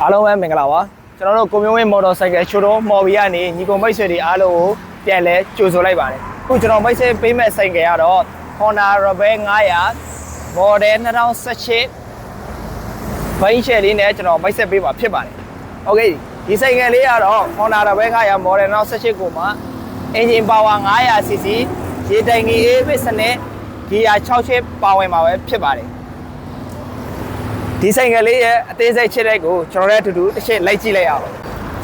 အားလုံးပဲမင်္ဂလာပါကျွန်တော်တို့ကိုမျိုးဝင်းမော်တော်ဆိုင်ကယ်ရှိုးတော့မော်ဘီကနေညီကိုမိတ်ဆွေတွေအားလုံးကိုပြန်လဲကြိုဆိုလိုက်ပါတယ်အခုကျွန်တော်မိတ်ဆွေပေးမဲ့ဆိုင်ကယ်ကတော့ Honda Rebel 900 model 2018ဘိန်းရှယ်လေးနဲ့ကျွန်တော်မိတ်ဆက်ပေးပါဖြစ်ပါတယ်โอเคဒီဆိုင်ကယ်လေးကတော့ Honda Rebel 900 model 2018ကိုမှ engine power 900cc ရေတိုင်ကြီး ABS နဲ့ gear 6ချက်ပါဝင်မှာပဲဖြစ်ပါတယ် ဒီဆိုင်ကလေးရဲ့အသေးစိတ်ချစ်တဲ့ကိုကျွန်တော်တို့အတူတူတစ်ချက်လိုက်ကြည့်လိုက်အောင်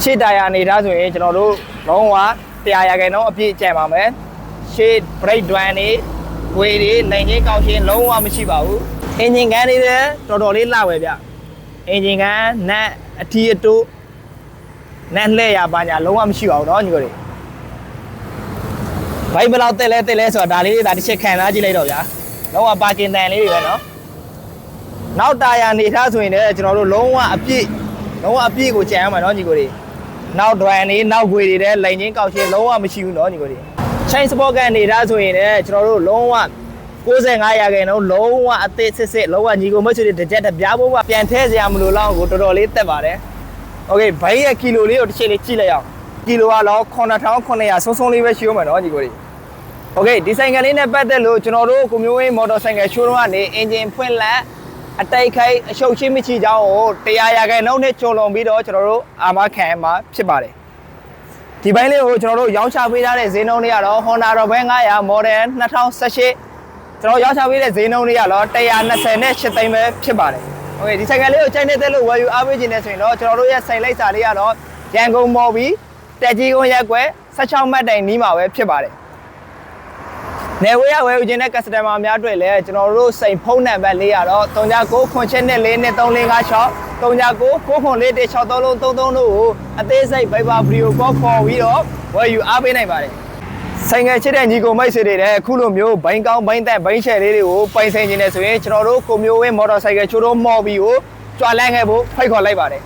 ရှေ့တာယာနေသားဆိုရင်ကျွန်တော်တို့လုံးဝတရားရာခိုင်နှုန်းအပြည့်ကျန်ပါမယ်ရှေ့ brake drum တွေဝေတွေနိုင်ချင်းကောက်ချင်းလုံးဝမရှိပါဘူးအင်ဂျင်ကန်တွေလည်းတော်တော်လေးလှပဲဗျအင်ဂျင်ကန်နက်အထီအတူနက်လှဲ့ရပါညာလုံးဝမရှိပါဘူးเนาะညီကိုတွေဘိုက်ဘယ်လောက်တက်လဲတက်လဲဆိုတာဒါလေးဒါတစ်ချက်ခံစားကြည့်လိုက်တော့ဗျာလုံးဝပါကင်တန်လေးတွေပဲเนาะ နောက်တာယာနေထားဆိုရင်လည်းကျွန်တော်တို့လုံးဝအပြည့်လုံးဝအပြည့်ကိုကြံရမှာเนาะညီကိုတွေနောက်ဒွန်နေနောက်ခွေတွေလည်းလိန်ချင်းကောက်ချင်းလုံးဝမရှိဘူးเนาะညီကိုတွေ chain sport ကနေထားဆိုရင်လည်းကျွန်တော်တို့လုံးဝ65ရာခိုင်နှုန်းလုံးဝအသေးစစ်စစ်လုံးဝညီကိုမဆွေတွေတစ်ချက်တစ်ပြားဘုံကပြန်ထဲစရာမလိုတော့ကိုတော်တော်လေးတက်ပါတယ်โอเคဘိုင်းရဲ့ကီလိုလေးကိုတစ်ချက်လေးကြည့်လိုက်အောင်ကီလိုကတော့9900ဆုံးဆုံးလေးပဲရှိဦးမယ်เนาะညီကိုတွေ โอเคဒီဆိုင်ကယ်လေးနဲ့ပတ်သက်လို့ကျွန်တော်တို့ကိုမျိုးဝင်းမော်တော်ဆိုင်ကယ်ရှိုးရုံးကနေအင်ဂျင်ဖွင့်လက် အတိုက်ခိုက်အရှုပ်ရှိမရှိကြောင်းကိုတရားရခိုင်နှုန်းနဲ့ကျော်လွန်ပြီးတော့ကျွန်တော်တို့အာမခံမှာဖြစ်ပါတယ်ဒီပိုင်းလေးကိုကျွန်တော်တို့ရောင်းချပေးထားတဲ့ဈေးနှုန်းလေးကတော့ Honda Robin 900 Model 2018ကျွန်တော်ရောင်းချပေးတဲ့ဈေးနှုန်းလေးကတော့120နဲ့8သိန်းပဲဖြစ်ပါတယ်။ဟုတ်ကဲ့ဒီဆိုင်ကလေးကိုကြိုက်နေတဲ့လို့ဝယ်ယူအားပေးခြင်းနဲ့ဆိုရင်တော့ကျွန်တော်တို့ရဲ့ဆိုင်လိုက်စာလေးကတော့ရန်ကုန်မော်ဘီတက်ကြီးကုန်းရက်ွယ်16မှတ်တိုင်နီးမှာပဲဖြစ်ပါတယ်။ နေဝေးရဝယ်ယူခြင်းတဲ့ customer များအတွက်လည်းကျွန်တော်တို့စိန်ဖုန်းနံပါတ်လေးရတော့39ခွန်ချက်နဲ့4နဲ့3556 39ခွန်လေး163လုံး33တို့ကိုအသေးစိတ် Viber video call ခေါ်ပြီးတော့ဝယ်ယူအားပေးနိုင်ပါတယ်ဆိုင်ငယ်ချစ်တဲ့ညီကိုမိတ်ဆွေတွေလည်းအခုလိုမျိုးဘိုင်းကောင်းဘိုင်းသက်ဘိုင်းရှယ်လေးတွေကိုပိုင်ဆိုင်ခြင်းနဲ့ဆိုရင်ကျွန်တော်တို့ကိုမျိုးဝင်းမော်တော်ဆိုင်ကယ်ချိုးတော့မော်ဘီကိုကြွာလန်းခဲ့ဖို့ဖိတ်ခေါ်လိုက်ပါတယ်